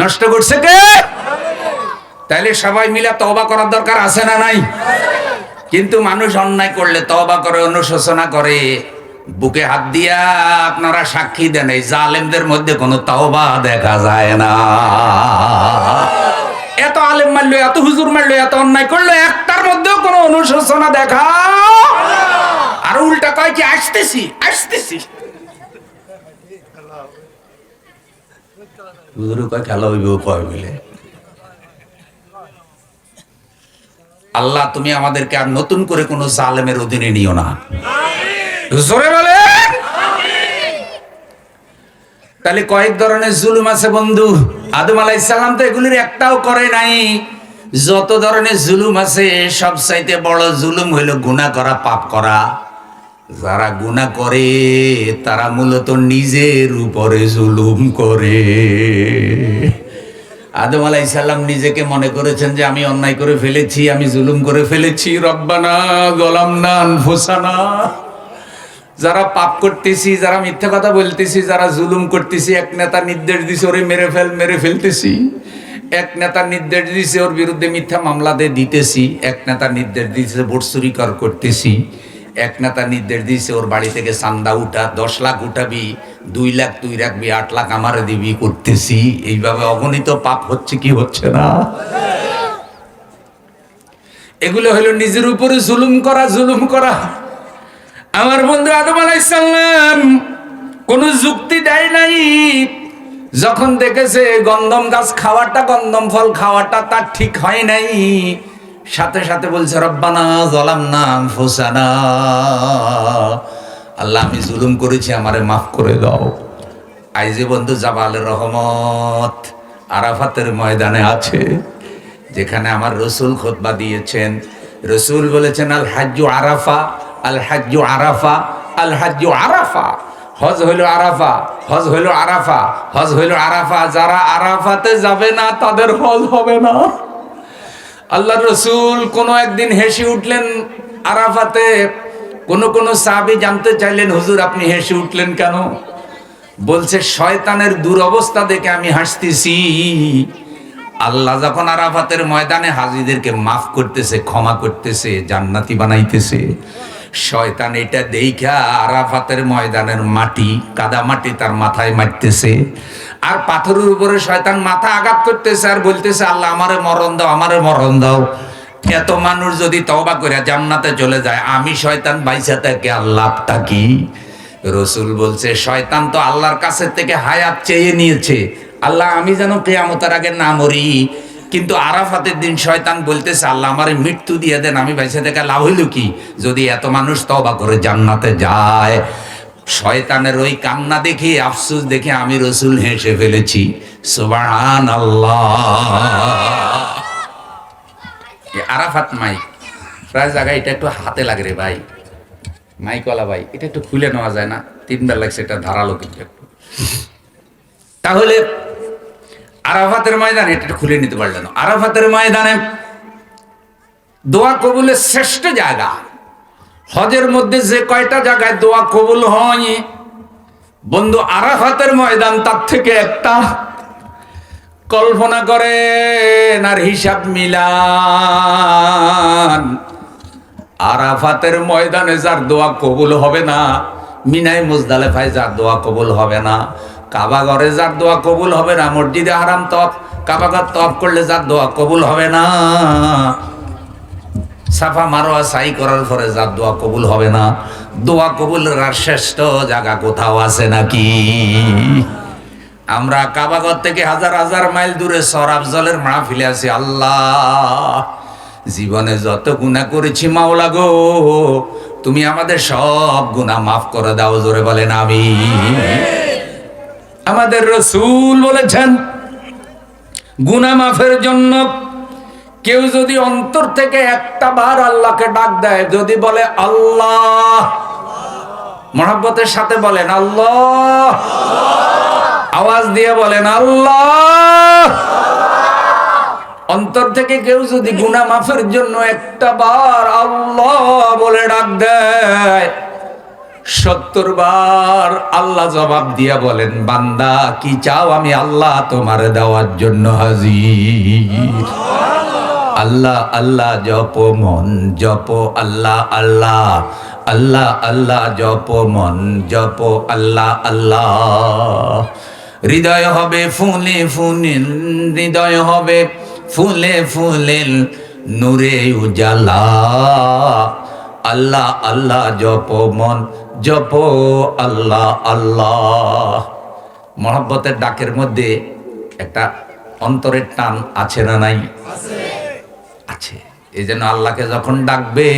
নষ্ট করছে কে? তাইলে সবাই মিলে তবা করার দরকার আছে না নাই? কিন্তু মানুষ অন্যায় করলে তবা করে, অনুশোচনা করে। বুকে হাত দিয়া আপনারা সাক্ষী দেন, এই জালেমদের মধ্যে কোনো তওবা দেখা যায় না। এত আলেম মারলো, এত হুজুর মারলো, এত অন্যায় করল, একটার মধ্যেও কোনো অনুশোচনা দেখা। আর উল্টা কয় কি, আসতেছি আসতেছি। হুজুরে কয়, খেলা হইব কয় মিলে। আল্লাহ, তুমি আমাদেরকে আর নতুন করে কোনো জালেমের অধীনে নিও না। জোরে বলে তাহলে কয়েক ধরনের জুলুম আছে বন্ধু। আদম আলাইসাল্লাম তো এগুলির একটাও করে নাই। যত ধরনের জুলুম আছে সব চাইতে বড় জুলুম হইল গুনাহ করা, পাপ করা। যারা গুনাহ করে, তারা মূলত নিজের উপরে জুলুম করে। আদম আলাইসাল্লাম নিজেকে মনে করেছেন যে, আমি অন্যায় করে ফেলেছি, আমি জুলুম করে ফেলেছি, রব্বানা গলাম না আনফুসানা। যারা পাপ করতেছি, যারা মিথ্যা কথা বলতেছি, যারা জুলুম করতেছি, এক নেতা নির্দেশ দিছে, ওরে মেরে ফেল, মেরে ফেলতেছি। এক নেতা নির্দেশ দিছে, ওর বিরুদ্ধে মিথ্যা মামলা দিয়ে দিতেছি। এক নেতা নির্দেশ দিছে, ভোট চুরি কর, করতেছি। এক নেতা নির্দেশ দিছে ওর বাড়ি থেকে চান্দা উঠা, দশ লাখ উঠাবি, দুই লাখ তুই রাখবি, আট লাখ আমারে দিবি, করতেছি। এইভাবে অগণিত পাপ হচ্ছে কি হচ্ছে না? এগুলো হলো নিজের উপরে জুলুম করা জুলুম করা। আমার বন্ধু আদম আলাইসাল্লাম কোন যুক্তি দেয় নাই। যখন দেখেছে গন্ধম গাছ খাওয়াটা, গন্ধম ফল খাওয়াটা তার ঠিক হয় নাই। সাথে সাথে বলছে, রব্বানা জলাম না ফোসানা আল্লাহ, আমি জুলুম করেছি, আমারে মাফ করে দাও। আইজে বন্ধু জাবাল রহমত আরাফাতের ময়দানে আছে, যেখানে আমার রসুল খোতবা দিয়েছেন। রসুল বলেছেন, আল হাজ্জু আরাফা, আল হাজ্জু আরাফা, আল হাজ্জু আরাফা। হজ হইল আরাফা, হজ হইল আরাফা, হজ হইল আরাফা। যারা আরাফাতে যাবে না, তাদের হজ হবে না। আল্লাহ রসুল কোনো একদিন হেসে উঠলেন আরাফাতে। কোন কোন সাহাবি জানতে চাইলেন, হুজুর, আপনি হেসে উঠলেন কেন? বলছে, শয়তানের দুরবস্থা দেখে আমি হাসতেছি। আল্লাহ যখন আরাফাতের ময়দানে হাজিদেরকে মাফ করতেছে, ক্ষমা করতেছে, জান্নাতি বানাইতেছে শয়তান এটা দেখা আরাফাতের ময়দানের মাটি, কাদা মাটি তার মাথায় মারতেছে। আর পাথরের উপরে শয়তান মাথা আঘাত করতেছে আর বলতেছে, আল্লাহ, আমারে মরণ দাও, আমারে মরণ দাও। এত মানুষ যদি তওবা করে জান্নাতে চলে যায়, আমি শয়তান বাইসা থেকে আল্লাহটা কি? রসুল বলছে, শয়তান তো আল্লাহর কাছে থেকে হায়াত চেয়ে নিয়েছে। আল্লাহ, আমি যেন কেয়ামতের আগে না মরি কিন্তু আরাফাতের দিন শয়তান বলতেছে, আল্লাহ আমার মৃত্যু দিয়ে দেন। আমি বাইসে থেকে লাভ হইল কি? যদি এত মানুষ তবা করে জান্নাতে যায়? শয়তানের ওই কান্না দেখে, আফসুস দেখে আমি রসুল হেসে ফেলেছি। সুবাহান আল্লাহ আরাফাত মাইক, প্রায় জায়গায় এটা একটু হাতে লাগে রে ভাই। মাইকওয়ালা ভাই, এটা একটু খুলে নেওয়া যায় না? তিনবার লাগছে, এটা ধারালো কিন্তু একটু। তাহলে আরাফাতের ময়দানে, এটা খুলে নিতে পারলেন। আরাফাতের ময়দানে দোয়া কবুলের শ্রেষ্ঠ জায়গা। হজের মধ্যে যে কয়টা জায়গায় দোয়া কবুল হয় বন্ধু, আরাফাতের ময়দান তার থেকে একটা। কল্পনা করেন আর হিসাব মিলান। আরাফাতের ময়দানে যার দোয়া কবুল হবে না মিনাই মুজদালেফায় যার দোয়া কবুল হবে না। কাবাগরে যার দোয়া কবুল হবে না, মসজিদে হারাম তপ কাবাগর তপ করলে যার দোয়া কবুল হবে না। সাফা মারোয়া সাই করার পরে যার দোয়া কবুল হবে না। দোয়া কবুল শ্রেষ্ঠ জায়গা কোথাও আছে নাকি? আমরা কাবাগর থেকে হাজার হাজার মাইল দূরে সরাব জলের মাড়া ফিলে আছি, আল্লাহ। জীবনে যত গুণা করেছি মাওলা গো, তুমি আমাদের সব গুণা মাফ করে দাও, জোরে বলেন আমি আমাদের রসুল বলেছেন গুণা মাফের জন্য কেউ যদি অন্তর থেকে একটা বার আল্লাহকে ডাক দেয়, যদি বলে আল্লাহ, মহাব্বতের সাথে বলেন আল্লাহ, আওয়াজ দিয়ে বলেন আল্লাহ, অন্তর থেকে কেউ যদি গুনা মাফের জন্য একটা বার আল্লাহ বলে ডাক দেয় সত্তর বার আল্লাহ জবাব দিয়া বলেন, বান্দা, কি চাও আমি আল্লাহ তোমার দেওয়ার জন্য হাজির? আল্লাহ আল্লাহ জপ মন, জপ, আল্লাহ আল্লাহ আল্লাহ আল্লাহ জপ মন, জপ, আল্লাহ আল্লাহ। হৃদয় হবে ফুলে ফুনিল হৃদয় হবে ফুলে ফুলেল, নূরে উজালা। আল্লাহ আল্লাহ, জপ মন, জপ আল্লাহ আল্লাহ। মহব্বতের ডাকের মধ্যে একটা অন্তরের টান আছে না নাই? আছে। এই জন্য আল্লাহকে যখন ডাকবে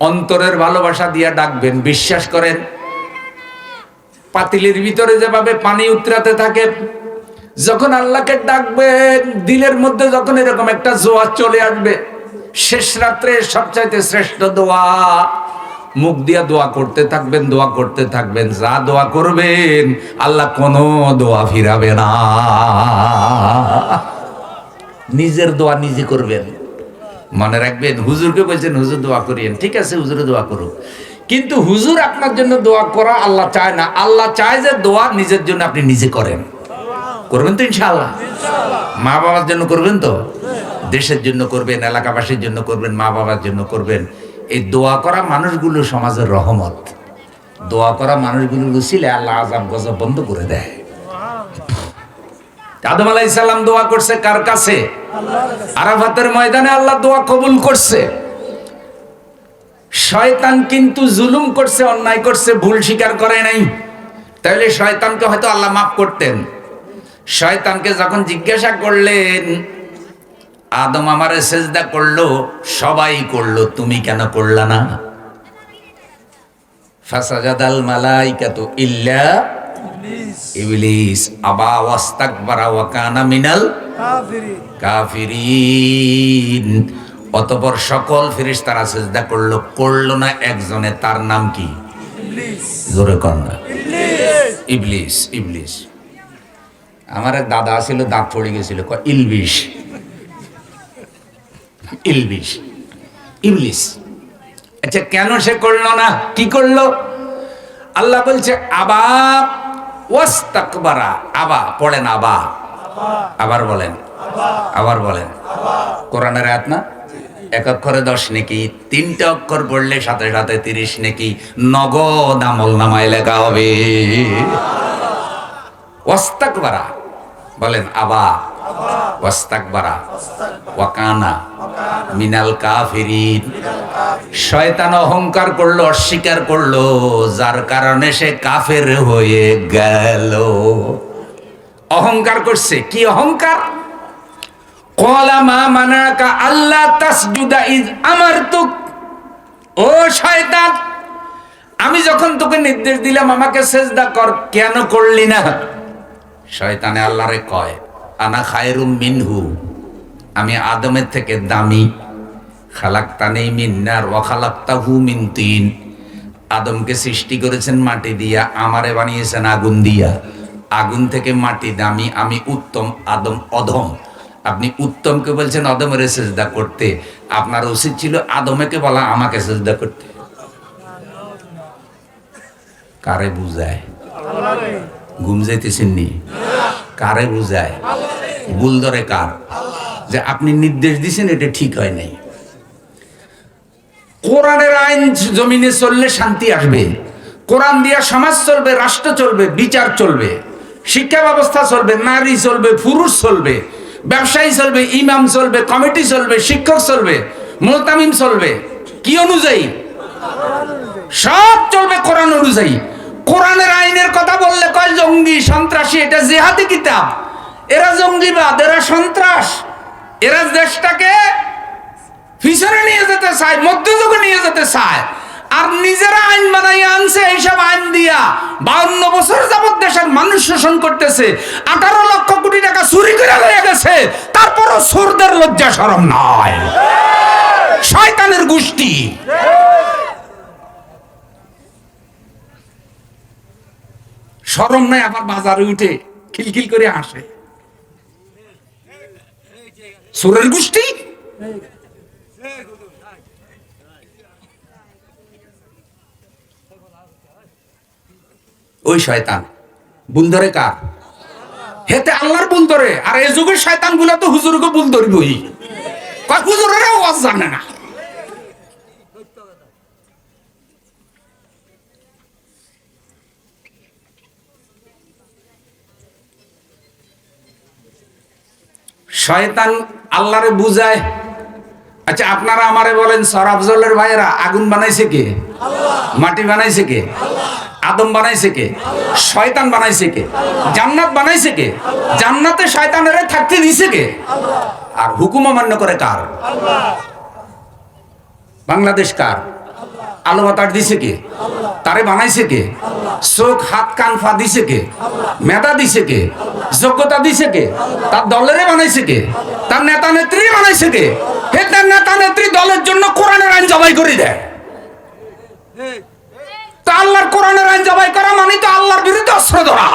অন্তরের ভালোবাসা দিয়া ডাকবেন, বিশ্বাস করেন, পাতিলের ভিতরে যেভাবে পানি উতরাতে থাকে, যখন আল্লাহকে ডাকবেন, দিলের মধ্যে যখন এরকম একটা জোয়ার চলে আসবে শেষ রাত্রে সবচাইতে শ্রেষ্ঠ দোয়া। মুখ দিয়া দোয়া করতে থাকবেন, দোয়া করতে থাকবেন। যা দোয়া করবেন, আল্লাহ কোনো দোয়া ফিরাবে না। নিজের দোয়া নিজে করবেন। মনে রাখবেন, হুজুরকে বলছেন, হুজুর দোয়া করিয়েন। ঠিক আছে হুজুরে দোয়া করুক। কিন্তু হুজুর আপনার জন্য দোয়া করা আল্লাহ চায় না। আল্লাহ চায় যে দোয়া নিজের জন্য আপনি নিজে করেন। করবেন তো ইনশাআল্লাহ? মা বাবার জন্য করবেন তো? দেশের জন্য করবেন, এলাকাবাসীর জন্য করবেন মা বাবার জন্য করবেন, এই দোয়া করা মানুষগুলো সমাজের রহমত। দোয়া করা মানুষগুলো উচিলে আল্লাহ আজাব গজব বন্ধ করে দেয়। আদম আলাইহিস সালাম দোয়া করছে কার কাছে? আরাফাতের ময়দানে আল্লাহ দোয়া কবুল করছে। শয়তান কিন্তু জুলুম করছে, অন্যায় করছে, ভুল স্বীকার করে নাই। তাহলে শয়তানকে হয়তো আল্লাহ মাফ করতেন। শয়তানকে যখন জিজ্ঞাসা করলেন আদম আমারে সেজদা করল সবাই করল তুমি কেন করলা না? ফাসাজাদাল মালাইকাতু ইল্লা ইবলিস। আবা ওয়াস্তাকবারা ওয়া কানা মিনাল কাফিরিন। অতপর সকল ফেরেশতারা সেজদা করল করল না একজনে তার নাম কি? জোরে কর না। ইবলিস। ইবলিস আমার এক দাদা ছিল দাঁত পড়ে গেছিল ইলবিশ। ইলবিশ, ইবলিস। আচ্ছা কেন সে করল না? কি করল? আল্লাহ বলছে, আবা, ওয়াস্তাকবারা, আবা, পড়েন আবা। আবার বলেন আবার বলেন। কোরআনের আয়াত না? এক অক্ষরে দশ নেকি, তিনটা অক্ষর পড়লে সাথে সাথে তিরিশ নেকি। নগদ আমল নামায় লেখা হবে। ওয়াস্তাকবারা, বলেন, আবা। ওয়াস্তাকবারা, ওয়াকানা, মিনাল কাফিরিন। শয়তান অহংকার করল, অস্বীকার করল, যার কারণে সে কাফের হয়ে গেল। অহংকার করছে, কি অহংকার? কলা মা মানাকা আল্লাহ তাসজুদা ইজ আমার তুক ও শয়তান, আমি যখন তোকে নির্দেশ দিলাম, আমাকে সেজদা কর, কেন করলি না? শয়তানে আল্লাহরে কয় আনা খায়রুম মিনহু। আমি আদমের থেকে দামি। খালাক্তানি মিন্নার ও খালাক্তাহু মিন তিন। আদমকে সৃষ্টি করেছেন মাটি দিয়া আমারে বানিয়েছেন আগুন দিয়া। আগুন থেকে মাটি দামি আমি উত্তম আদম অধম। আপনি উত্তমকে বলছেন অদমের সেজদা করতে। আপনার উচিত ছিল আদমেকে বলা আমাকে সেজদা করতে। কারে বুঝায়? ঘুম যাইতেছেন নি? কারে বুঝায়? ভুল ধরে কার? যে আপনি নির্দেশ দিছেন, এটা ঠিক হয় নাই। কোরআনের আইন জমিনে চললে শান্তি আসবে। কোরআন দিয়া সমাজ চলবে, রাষ্ট্র চলবে, বিচার চলবে, শিক্ষা ব্যবস্থা চলবে, নারী চলবে, পুরুষ চলবে, ব্যবসায়ী চলবে, ইমাম চলবে, কমিটি চলবে, শিক্ষক চলবে, মোতামিম চলবে। কি অনুযায়ী? সব চলবে কোরআন অনুযায়ী। কোরআনের আইনের কথা বললে কয়, জঙ্গি সন্ত্রাসী, এটা জেহাদি কিতাব। এরা জঙ্গিবাদ, এরা সন্ত্রাস। এরা দেশটাকে পিছনে নিয়ে যেতে চায়, মধ্যযুগে নিয়ে যেতে চায়। আর নিজেরা আইন বানাই আনছে, এইসব আইন দিয়া বাউন্ন বছর যাবৎ দেশের মানুষ শোষণ করতেছে। আঠারো লক্ষ কোটি টাকা চুরি করে লয়ে গেছে, তারপরও সুরদের লজ্জা সরম নয়। শয়তানের গোষ্ঠী। সরম নাই, আবার বাজারে উঠে খিলখিল করে আসে। সুরের গোষ্ঠী? ওই শয়তান। বুল ধরে কার হেতে আল্লাহর বুল ধরে আর এই যুগের শয়তানগুলো তো হুজুরকে বুল ধরবই কয়, হুজুরের আওয়াজ জানে না। শয়তান আল্লাহরে বুঝায়। আচ্ছা আপনারা আমারে বলেন সরাফজলের ভাইয়েরা আগুন বানাইছে কে? মাটি বানাইছে কে? আদম বানাইছে কে? শয়তান বানাইছে কে? জান্নাত বানাইছে কে? জান্নাতে শয়তানেরা থাকতে দিছে কে? আর হুকুম অমান্য করে কার? বাংলাদেশ কার? আলো বাতাস দিছে কে? তারে বানাইছে কে? চোখ হাত কান ফা দিছে কে? মেধা দিছে কে? যোগ্যতা দিছে কে? তার দলেরে বানাইছে কে? তার নেতা নেত্রী বানাইছে কে? হে তার নেতা নেত্রী দলের জন্য কোরআনের আইন জবাই করে দেয়। তা আল্লাহর কোরআনের আইন জবাই করা মানে তো আল্লাহর বিরুদ্ধে অস্ত্র ধরা।